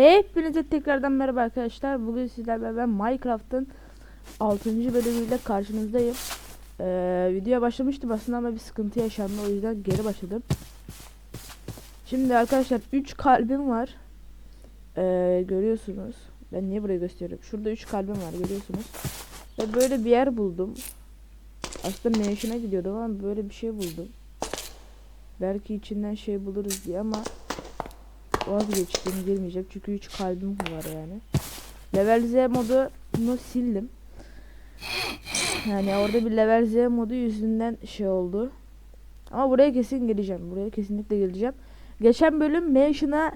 Hepinize tekrardan merhaba arkadaşlar. Bugün sizlerle beraber Minecraft'ın 6. bölümüyle karşınızdayım. Ee, videoya başlamıştım aslında ama bir sıkıntı yaşandı o yüzden geri başladım. Şimdi arkadaşlar 3 kalbim var. Ee, görüyorsunuz. Ben niye burayı gösteriyorum? Şurada 3 kalbim var görüyorsunuz. Ve böyle bir yer buldum. Aslında mansion'a gidiyordum ama böyle bir şey buldum. Belki içinden şey buluruz diye ama vazgeçtim girmeyecek çünkü 3 kalbim var yani. Level Z modunu sildim. Yani orada bir level Z modu yüzünden şey oldu. Ama buraya kesin geleceğim. Buraya kesinlikle geleceğim. Geçen bölüm Mansion'a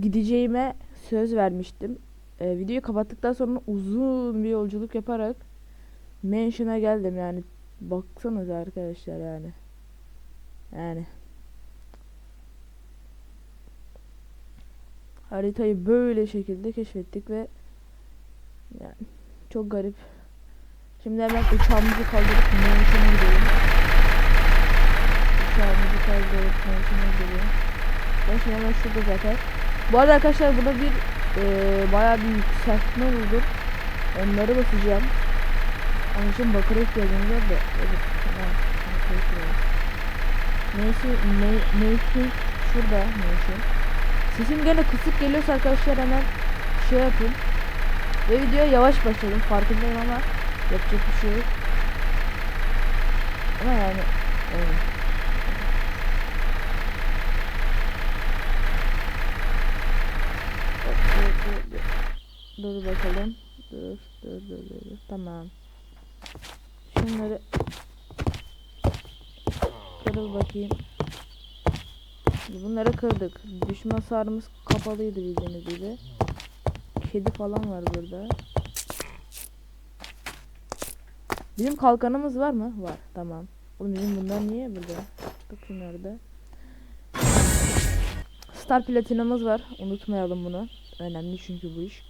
gideceğime söz vermiştim. Ee, videoyu kapattıktan sonra uzun bir yolculuk yaparak Mansion'a geldim yani. Baksanıza arkadaşlar yani. Yani. Haritayı böyle şekilde keşfettik ve yani çok garip. Şimdi hemen uçağımızı kaldırıp Mansion'a gidelim. Uçağımızı kaldırıp Mansion'a gidelim. Ben şimdi hemen şurada zaten. Bu arada arkadaşlar burada bir e, bayağı bir yükseltme buldum. Onları basacağım. Onun için bakıra ihtiyacımız var da. Evet, tamam. Neyse, ne, neyse şurada neyse. Sesim gene kısık geliyorsa arkadaşlar hemen şey yapın. Ve videoya yavaş başladım farkındayım ama yapacak bir şey yok. Ama yani evet. Dur, dur, dur. Bakalım. Dur, dur, dur, dur. Tamam. Şunları kırıl bakayım. Bunları kırdık. Düşme hasarımız kapalıydı bildiğiniz gibi. Kedi falan var burada. Bizim kalkanımız var mı? Var. Tamam. Oğlum bizim bunlar niye burada? Bakın nerede? Star platinumuz var. Unutmayalım bunu. Önemli çünkü bu iş.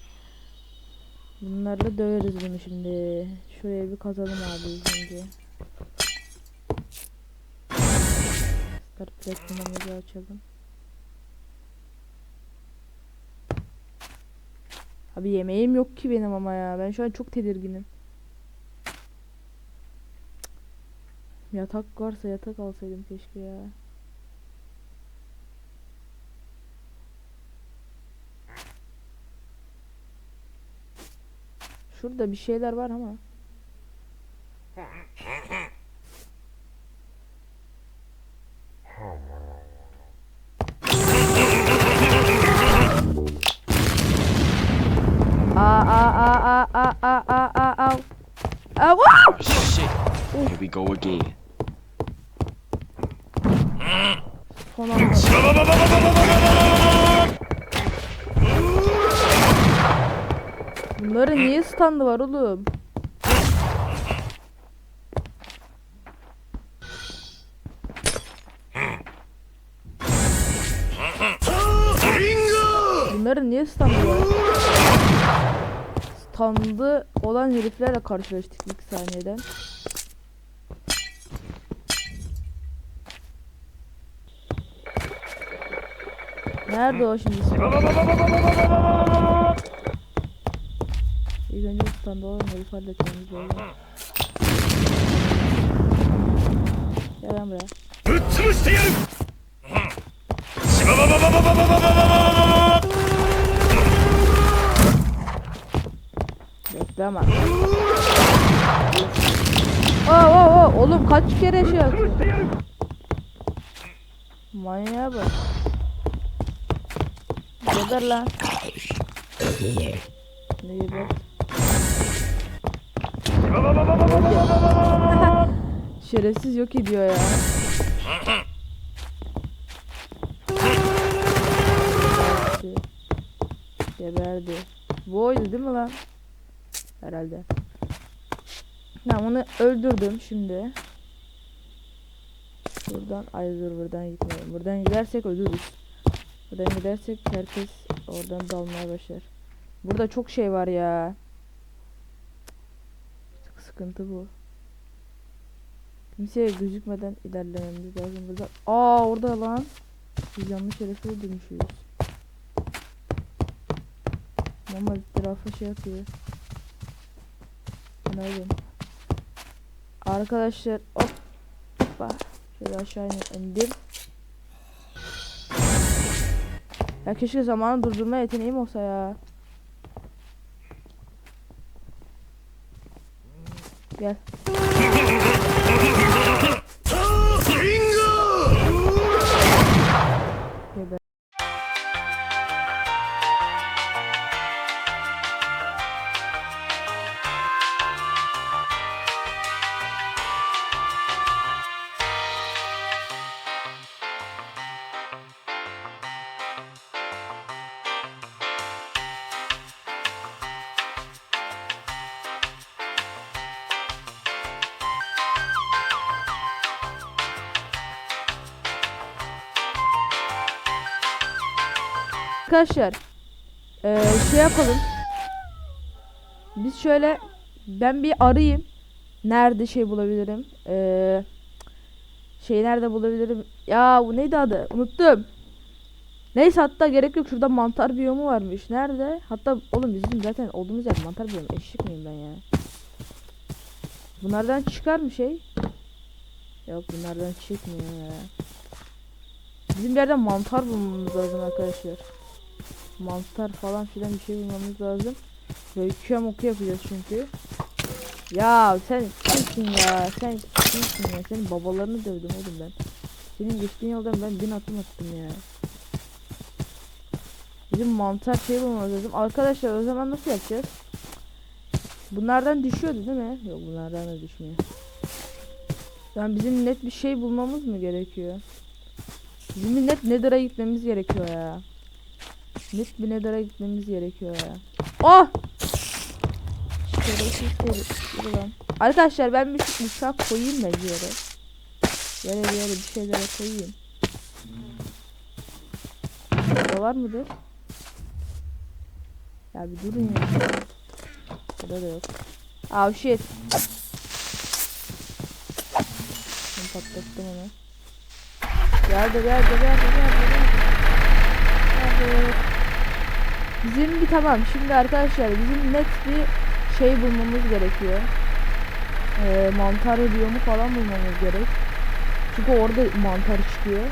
Bunlarla döveriz bunu şimdi. Şuraya bir kazalım abi şimdi. Star platinumuzu açalım. Abi yemeğim yok ki benim ama ya. Ben şu an çok tedirginim. Yatak varsa yatak alsaydım keşke ya. Şurada bir şeyler var ama. Aa aa aa aa aa aa aa. Aa, wow! Oh, shit. Here we go again. Bunların niye standı var oğlum? Bunların niye standı var? Standı olan heriflerle karşılaştık ilk saniyeden. Nerede o şimdi? İlk önce bu standa olan herif halletmemiz lazım. Gel lan buraya. ぶっ潰してやる Bekle ama. Oo oo oo oğlum kaç kere şey yaptın? Manyağa bak. Geber lan. Ne geber? Şerefsiz yok ediyor ya. Geberdi. Bu oydu değil mi lan? Herhalde. Tamam onu öldürdüm şimdi. Buradan ay dur buradan gitmeyelim. Buradan gidersek ölürüz. Buradan gidersek herkes oradan dalmaya başlar. Burada çok şey var ya. Sıkıntı bu. Kimseye gözükmeden ilerlememiz lazım burada. Aa orada lan. Biz yanlış yere dönüşüyoruz. Mama etrafa şey yapıyor. Günaydın. Arkadaşlar hop. Hoppa. Şöyle aşağı in- indim. Ya keşke zamanı durdurma yeteneğim olsa ya. Gel. Arkadaşlar eee, şey yapalım. Biz şöyle ben bir arayayım. Nerede şey bulabilirim? Eee şey nerede bulabilirim? Ya bu neydi adı? Unuttum. Neyse hatta gerek yok. Şurada mantar biyomu varmış. Nerede? Hatta oğlum bizim zaten olduğumuz yer mantar biyomu. Eşlik miyim ben ya? Bunlardan çıkar mı şey? Yok bunlardan çıkmıyor ya. Bizim yerden mantar bulmamız lazım arkadaşlar mantar falan filan bir şey bulmamız lazım. Öykü oku yapacağız çünkü. Ya sen kimsin ya? Sen kimsin ya? Senin babalarını dövdüm oğlum ben. Senin geçtiğin yoldan ben bin atım attım ya. Bizim mantar şey bulmamız lazım. Arkadaşlar o zaman nasıl yapacağız? Bunlardan düşüyordu değil mi? Yok bunlardan da düşmüyor. Yani bizim net bir şey bulmamız mı gerekiyor? Bizim net Nether'a gitmemiz gerekiyor ya. Net bir Nether'a gitmemiz gerekiyor ya. Oh! Şerefsiz herif. Yürü lan. Arkadaşlar ben bir uçak koyayım da yere. Yere yere bir şeylere koyayım. Burada var mıdır? Ya bir durun ya. Burada da yok. Oh shit. Ben patlattım onu. Geldi geldi geldi geldi geldi. Evet. Bizim bir tamam. Şimdi arkadaşlar bizim net bir şey bulmamız gerekiyor. Ee, mantar biyomu falan bulmamız gerek. Çünkü orada mantar çıkıyor.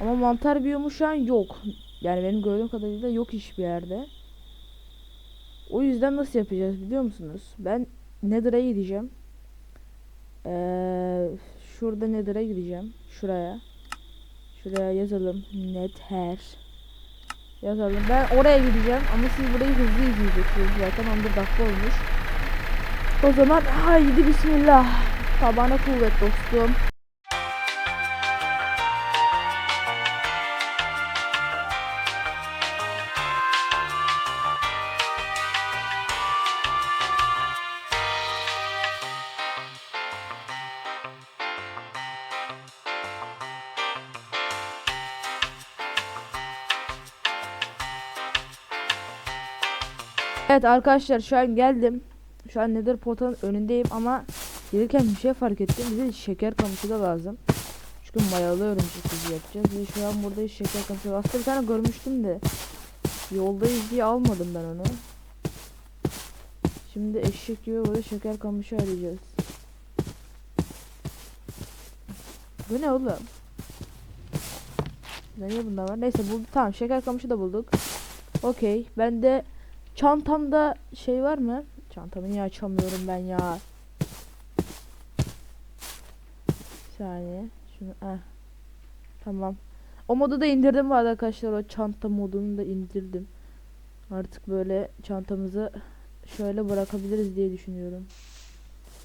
Ama mantar biyomu şu an yok. Yani benim gördüğüm kadarıyla yok hiçbir yerde. O yüzden nasıl yapacağız biliyor musunuz? Ben Nether'a gideceğim. Ee, şurada Nether'a gideceğim. Şuraya. Şuraya yazalım. Nether yazalım. Ben oraya gideceğim ama siz burayı hızlı izleyeceksiniz zaten 11 dakika olmuş. O zaman haydi bismillah. Tabana kuvvet dostum. Evet arkadaşlar şu an geldim. Şu an Nether portalın önündeyim ama gelirken bir şey fark ettim. Bize şeker kamışı da lazım. Çünkü mayalı örümcek izi yapacağız. Ve şu an burada şeker kamışı. Aslında bir tane görmüştüm de. Yoldayız diye almadım ben onu. Şimdi eşek gibi burada şeker kamışı arayacağız. Bu ne oğlum? Niye bunda var? Neyse bulduk. Tamam şeker kamışı da bulduk. Okey. Ben de Çantamda şey var mı? Çantamı niye açamıyorum ben ya? Bir saniye. Şunu eh. Tamam. O modu da indirdim arada arkadaşlar. O çanta modunu da indirdim. Artık böyle çantamızı şöyle bırakabiliriz diye düşünüyorum.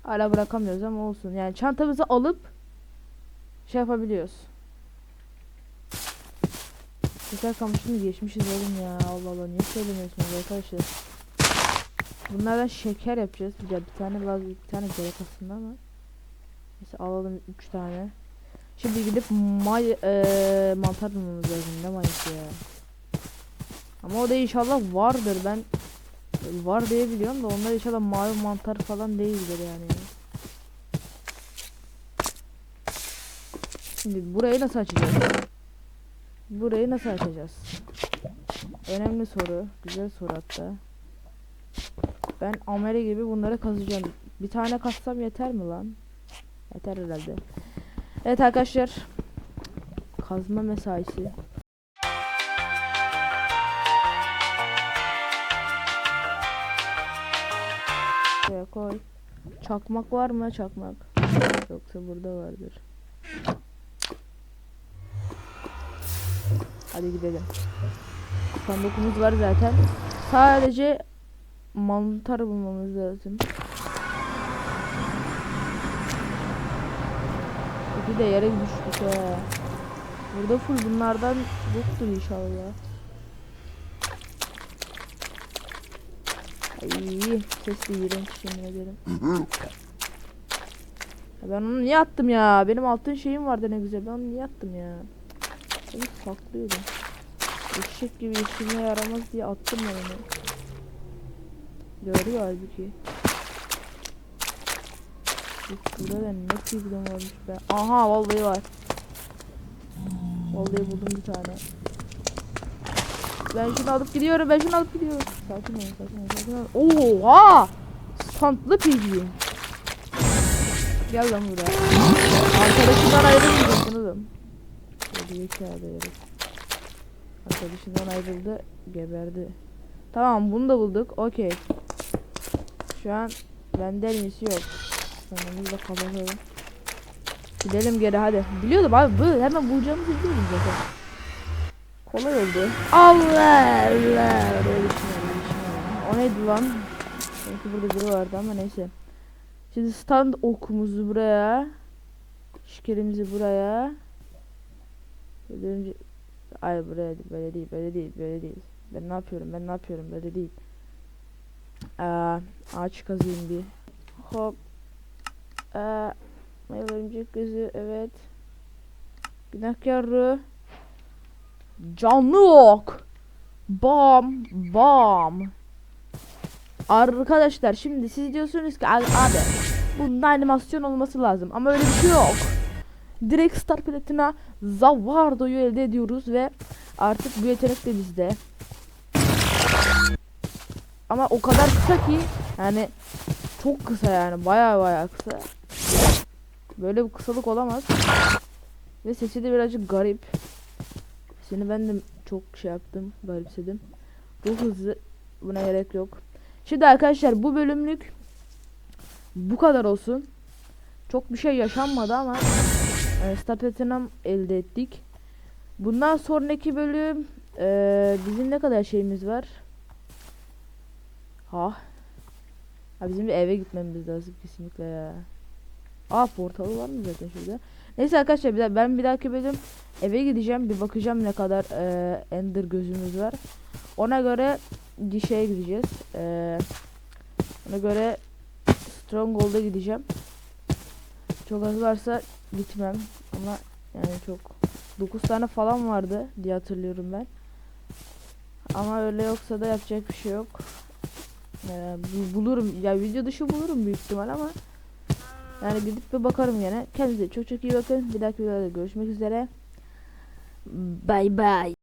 Hala bırakamıyoruz ama olsun. Yani çantamızı alıp şey yapabiliyoruz. Güzel kamışını geçmişiz oğlum ya. Allah Allah niye söylemiyorsunuz arkadaşlar? Bunlardan şeker yapacağız. Bir, bir tane lazım, bir tane gerek aslında ama. Neyse alalım 3 tane. Şimdi gidip may eee mantar bulmamız lazım. Ne mayası ya? Ama o da inşallah vardır. Ben var diye biliyorum da onlar inşallah mavi mantar falan değildir yani. Şimdi burayı nasıl açacağız? Burayı nasıl açacağız? Önemli soru. Güzel soru hatta. Ben amele gibi bunları kazacağım. Bir tane kassam yeter mi lan? Yeter herhalde. Evet arkadaşlar. Kazma mesaisi. Buraya koy. Çakmak var mı? Çakmak. Yoksa burada vardır. Hadi gidelim. Sandukumuz var zaten. Sadece mantar bulmamız lazım. Bir de yere düştük ha. Burada full bunlardan yoktur inşallah. Ay ses de iğrenç yemin ederim. Ben onu niye attım ya? Benim altın şeyim vardı ne güzel. Ben onu niye attım ya? Onu saklıyordum. Eşek gibi işime yaramaz diye attım onu. Görüyor halbuki. Burada da ne problem olmuş be. Aha vallahi var. Vallahi buldum bir tane. Ben şunu alıp gidiyorum. Ben şunu alıp gidiyorum. Sakin ol, sakin ol, sakin ol. Oha! Standlı piggy. Gel lan buraya. Arkadaşından ayrılmayacaksın Hadi kağıda herif. Arkadaşından ayrıldı. Geberdi. Tamam bunu da bulduk. Okey. Şu an bende en iyisi yok. Sonumuzu da kapatalım. Gidelim geri hadi. Biliyordum abi bu hemen bulacağımızı biliyordum zaten. Kolay oldu. Allah Allah. Düşünüyorum. O neydi lan? Sanki burada biri vardı ama neyse. Şimdi stand okumuzu buraya. Şekerimizi buraya. Önce... Ay buraya değil, böyle değil, böyle değil, böyle değil. Ben ne yapıyorum, ben ne yapıyorum, böyle değil. Aa, ağaç kazıyım bir. Hop. Meyve örümcek gözü, evet. Günahkar. Canlı ok. Bam, bam. Arkadaşlar şimdi siz diyorsunuz ki "Abi- bunda animasyon olması lazım ama öyle bir şey yok. Direkt Star Platin'a Zavardo'yu elde ediyoruz ve artık bu yetenek de bizde. Ama o kadar kısa ki yani çok kısa yani baya baya kısa. Böyle bir kısalık olamaz. Ve sesi de birazcık garip. Seni ben de çok şey yaptım, garipsedim. Bu hızlı buna gerek yok. Şimdi arkadaşlar bu bölümlük bu kadar olsun. Çok bir şey yaşanmadı ama e, Star Platinum elde ettik. Bundan sonraki bölüm e, bizim ne kadar şeyimiz var? Ha. Ha bizim bir eve gitmemiz lazım kesinlikle ya. Aa portalı var mı zaten şurada? Neyse arkadaşlar ben bir dahaki bölüm eve gideceğim bir bakacağım ne kadar e, ender gözümüz var. Ona göre bir şeye gideceğiz. E, ona göre Stronghold'a gideceğim. Çok az varsa gitmem ama yani çok 9 tane falan vardı diye hatırlıyorum ben. Ama öyle yoksa da yapacak bir şey yok. Ee, bu- bulurum ya video dışı bulurum büyük ihtimal ama yani gidip bir bakarım gene. Kendinize çok çok iyi bakın. Bir dahaki videoda görüşmek üzere. Bye bye.